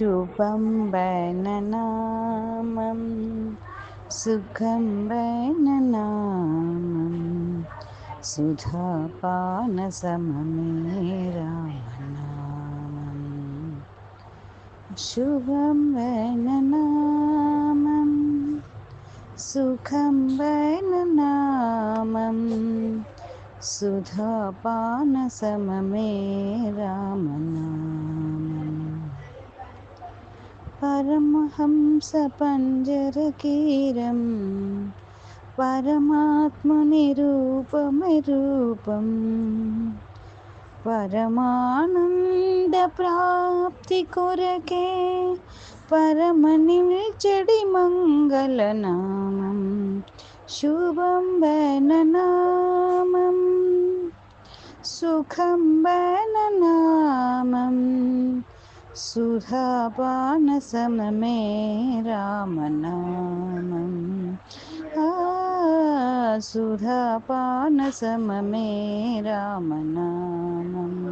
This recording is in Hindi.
शुभं वैननामं सुखं वैननामं सुधापानसममे रामनामं शुभं वैननामं सुखं वैननामं सुधापानसममे रामनामम् परमहंसपञ्जरकीरं परमात्मनिरूपमरूपं परमानन्दप्राप्तिकोरके परमनिर्जडि मङ्गलनामं शुभं वैननामं सुखं वैननामम् सुधापानसममे रामनामम् सुधापानसममे रामनामम्